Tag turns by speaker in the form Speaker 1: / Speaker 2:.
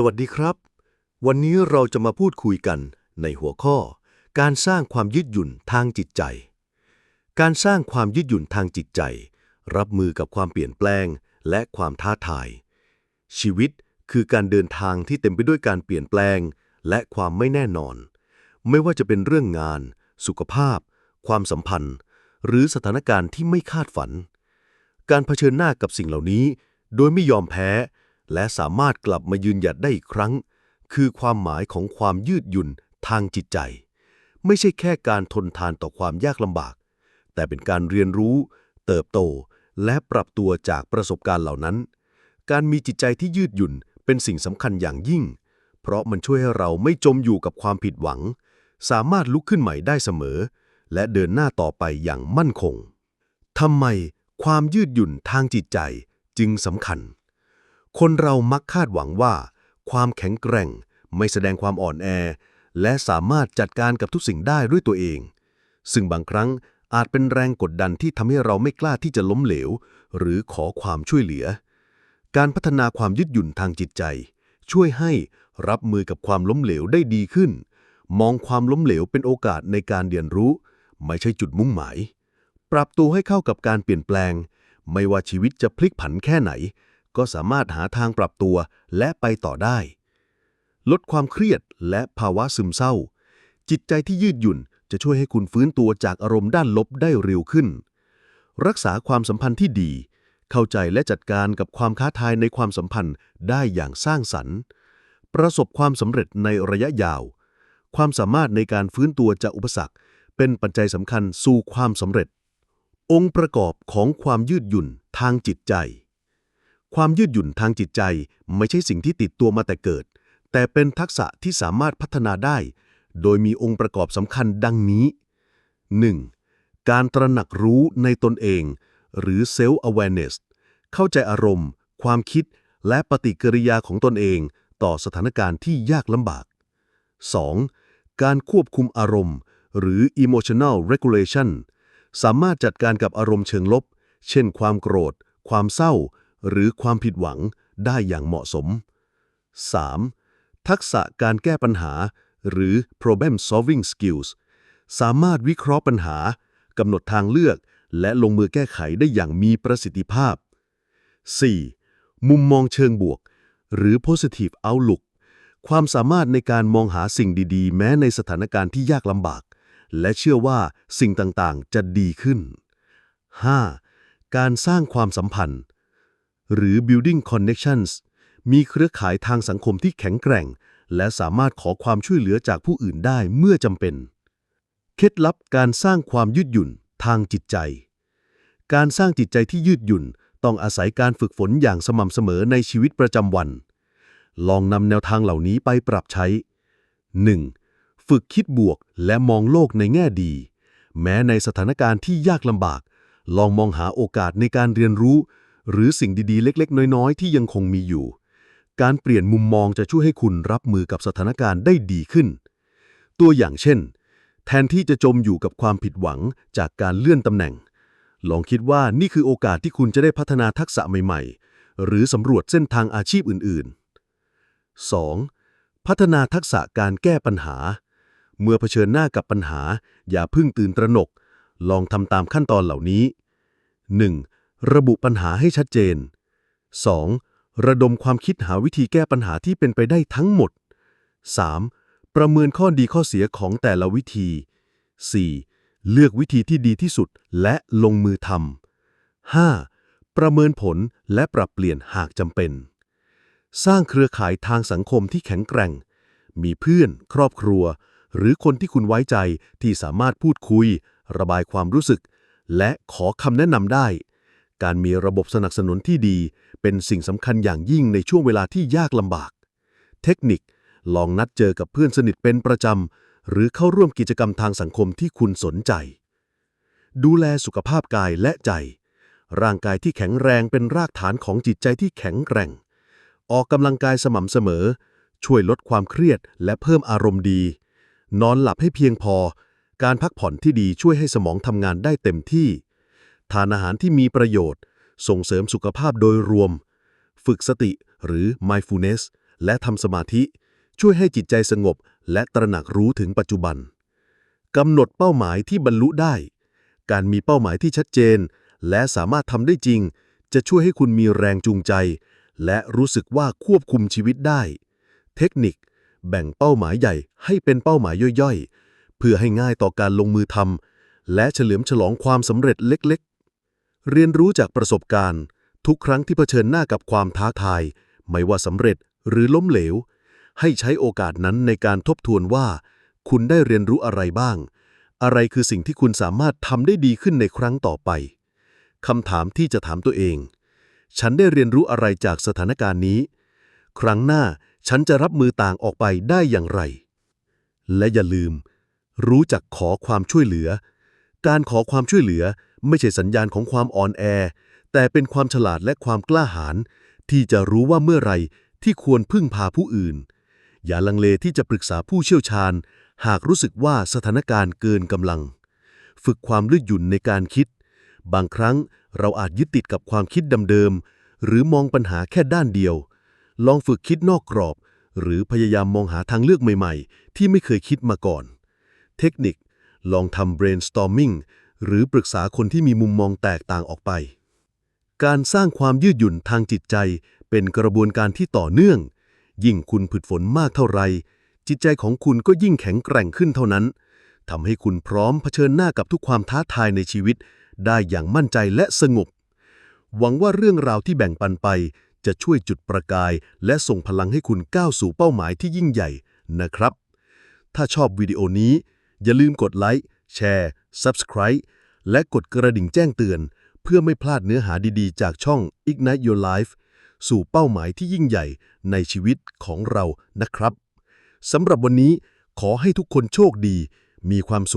Speaker 1: สวัสดีครับ วันนี้เราจะมาพูดคุยกันในหัวข้อ การสร้างความยืดหยุ่นทางจิตใจ การสร้างความยืดหยุ่นทางจิตใจ รับมือกับความเปลี่ยนแปลงและความท้าทาย ชีวิตคือการเดินทางที่เต็มไปด้วยการเปลี่ยนแปลง และความไม่แน่นอน ไม่ว่าจะเป็นเรื่องงาน สุขภาพ ความสัมพันธ์ หรือสถานการณ์ที่ไม่คาดฝัน การเผชิญหน้ากับสิ่งเหล่านี้ โดยไม่ยอมแพ้ และสามารถกลับมายืนหยัดได้อีกครั้ง คือความหมายของความยืดหยุ่นทางจิตใจ ไม่ใช่แค่การทนทานต่อความยากลำบาก แต่เป็นการเรียนรู้ เติบโต และปรับตัวจากประสบการณ์เหล่านั้น การมีจิตใจที่ยืดหยุ่นเป็นสิ่งสำคัญอย่างยิ่ง เพราะมันช่วยให้เราไม่จมอยู่กับความผิดหวัง สามารถลุกขึ้นใหม่ได้เสมอ และเดินหน้าต่อไปอย่างมั่นคงทำไมความยืดหยุ่นทางจิตใจจึงสำคัญ คนเรามักคาดหวังว่า ความแข็งแกร่ง ไม่แสดงความอ่อนแอ และสามารถจัดการกับทุกสิ่งได้ด้วยตัวเอง ซึ่งบางครั้งอาจเป็นแรงกดดันที่ทำให้เราไม่กล้าที่จะล้มเหลว หรือขอความช่วยเหลือ การพัฒนาความยืดหยุ่นทางจิตใจ ช่วยให้รับมือกับความล้มเหลวได้ดีขึ้น มองความล้มเหลวเป็นโอกาสในการเรียนรู้ ไม่ใช่จุดมุ่งหมาย ปรับตัวให้เข้ากับการเปลี่ยนแปลง ไม่ว่าชีวิตจะพลิกผันแค่ไหน ก็สามารถหาทางปรับตัวและไปต่อได้ ลดความเครียดและภาวะซึมเศร้า จิตใจที่ยืดหยุ่นจะช่วยให้คุณฟื้นตัวจากอารมณ์ด้านลบได้เร็วขึ้น รักษาความสัมพันธ์ที่ดี เข้าใจและจัดการกับความท้าทายในความสัมพันธ์ได้อย่างสร้างสรรค์ ประสบความสำเร็จในระยะยาว ความสามารถในการฟื้นตัวจากอุปสรรค เป็นปัจจัยสำคัญสู่ความสำเร็จ องค์ประกอบของความยืดหยุ่นทางจิตใจ ความยืดหยุ่นทางจิตใจไม่ใช่สิ่งที่ติดตัวมาแต่เกิด แต่เป็นทักษะที่สามารถพัฒนาได้ โดยมีองค์ประกอบสำคัญดังนี้ 1. การตระหนักรู้ในตนเอง หรือ self awareness เข้าใจอารมณ์ ความคิด และปฏิกิริยาของตนเอง ต่อสถานการณ์ที่ยากลำบาก 2. การควบคุมอารมณ์ หรือ emotional regulation สามารถจัดการกับอารมณ์เชิงลบ เช่นความโกรธ ความเศร้า หรือความผิดหวังได้อย่างเหมาะสม 3. ทักษะการแก้ปัญหา หรือ problem solving skills สามารถวิเคราะห์ปัญหากำหนดทางเลือก และลงมือแก้ไขได้อย่างมีประสิทธิภาพ 4. มุมมองเชิงบวก หรือ positive outlook ความสามารถในการมองหาสิ่งดีๆ แม้ในสถานการณ์ที่ยากลำบาก และเชื่อว่าสิ่งต่างๆ จะดีขึ้น 5. การสร้างความสัมพันธ์ หรือ building connections มีเครือข่ายทางสังคมที่แข็งแกร่ง และสามารถขอความช่วยเหลือจากผู้อื่นได้เมื่อจำเป็น เคล็ดลับการสร้างความยืดหยุ่นทางจิตใจ การสร้างจิตใจที่ยืดหยุ่นต้องอาศัยการฝึกฝนอย่างสม่ำเสมอในชีวิตประจำวัน ลองนำแนวทางเหล่านี้ไปปรับใช้ 1. ฝึกคิดบวกและมองโลกในแง่ดี แม้ในสถานการณ์ที่ยากลำบาก ลองมองหาโอกาสในการเรียนรู้ หรือสิ่งดีๆ เล็กๆ น้อยๆ ที่ยังคงมีอยู่ การเปลี่ยนมุมมองจะช่วยให้คุณรับมือกับสถานการณ์ได้ดีขึ้น ตัวอย่างเช่น แทนที่จะจมอยู่กับความผิดหวังจากการเลื่อนตำแหน่ง ลองคิดว่านี่คือโอกาสที่คุณจะได้พัฒนาทักษะใหม่ๆ หรือสำรวจเส้นทางอาชีพอื่นๆ 2. พัฒนาทักษะการแก้ปัญหา เมื่อเผชิญหน้ากับปัญหา อย่าพิ่งตื่นตระหนก ลองทำตามขั้นตอนเหล่านี้ 1. ระบุปัญหาให้ชัดเจน 2. ระดมความคิดหาวิธีแก้ปัญหาที่เป็นไปได้ทั้งหมด 3. ประเมินข้อดีข้อเสียของแต่ละวิธี 4. เลือกวิธีที่ดีที่สุดและลงมือทำ 5. ประเมินผลและปรับเปลี่ยนหากจำเป็น สร้างเครือข่ายทางสังคมที่แข็งแกร่ง มีเพื่อน ครอบครัว หรือคนที่คุณไว้ใจที่สามารถพูดคุย ระบายความรู้สึก และขอคำแนะนำได้ การมีระบบสนับสนุนที่ดี เป็นสิ่งสำคัญอย่างยิ่งในช่วงเวลาที่ยากลำบาก เทคนิค ลองนัดเจอกับเพื่อนสนิทเป็นประจำ หรือเข้าร่วมกิจกรรมทางสังคมที่คุณสนใจ ดูแลสุขภาพกายและใจ ร่างกายที่แข็งแรงเป็นรากฐานของจิตใจที่แข็งแกร่ง ออกกำลังกายสม่ำเสมอ ช่วยลดความเครียดและเพิ่มอารมณ์ดี นอนหลับให้เพียงพอ การพักผ่อนที่ดีช่วยให้สมองทำงานได้เต็มที่ ทานอาหารที่มีประโยชน์ ส่งเสริมสุขภาพโดยรวม ฝึกสติหรือ mindfulness และทำสมาธิ ช่วยให้จิตใจสงบและตระหนักรู้ถึงปัจจุบันกำหนดเป้าหมายที่บรรลุได้ การมีเป้าหมายที่ชัดเจน และสามารถทำได้จริง จะช่วยให้คุณมีแรงจูงใจ และรู้สึกว่าควบคุมชีวิตได้ เทคนิค แบ่งเป้าหมายใหญ่ให้เป็นเป้าหมายย่อยๆ เพื่อให้ง่ายต่อการลงมือทำและเฉลิมฉลองความสำเร็จเล็กๆ เรียนรู้จากประสบการณ์ ทุกครั้งที่เผชิญหน้ากับความท้าทาย ไม่ว่าสำเร็จหรือล้มเหลว ให้ใช้โอกาสนั้นในการทบทวนว่า คุณได้เรียนรู้อะไรบ้าง อะไรคือสิ่งที่คุณสามารถทำได้ดีขึ้นในครั้งต่อไปคำถามที่จะถามตัวเอง ฉันได้เรียนรู้อะไรจากสถานการณ์นี้ ครั้งหน้าฉันจะรับมือต่างออกไปได้อย่างไร และอย่าลืม รู้จักขอความช่วยเหลือ การขอความช่วยเหลือ ไม่ใช่สัญญาณของความอ่อนแอ แต่เป็นความฉลาดและความกล้าหาญที่จะรู้ว่าเมื่อไรที่ควรพึ่งพาผู้อื่น อย่าลังเลที่จะปรึกษาผู้เชี่ยวชาญ หากรู้สึกว่าสถานการณ์เกินกำลัง ฝึกความยืดหยุ่นในการคิด บางครั้งเราอาจยึดติดกับความคิดเดิมๆหรือมองปัญหาแค่ด้านเดียว ลองฝึกคิดนอกกรอบ หรือพยายามมองหาทางเลือกใหม่ๆ ที่ไม่เคยคิดมาก่อน เทคนิค ลองทำ brainstorming หรือปรึกษาคนที่มีมุมมองแตกต่างออกไป การสร้างความยืดหยุ่นทางจิตใจเป็นกระบวนการที่ต่อเนื่อง ยิ่งคุณผึดฝนมากเท่าไร จิตใจของคุณก็ยิ่งแข็งแกร่งขึ้นเท่านั้นทำให้คุณพร้อมเผชิญหน้ากับทุกความท้าทายในชีวิต ได้อย่างมั่นใจและสงบ หวังว่าเรื่องราวที่แบ่งปันไปจะช่วยจุดประกาย และส่งพลังให้คุณก้าวสู่เป้าหมายที่ยิ่งใหญ่นะครับ ถ้าชอบวิดีโอนี้ อย่าลืมกดไลค์ แชร์ Subscribe และกดกระดิ่งแจ้งเตือน เพื่อไม่พลาดเนื้อหาดีๆ จากช่อง Ignite Your Life สู่เป้าหมายที่ยิ่งใหญ่ในชีวิตของเรานะครับสำหรับวันนี้ขอให้ทุกคนโชคดี มีความสุข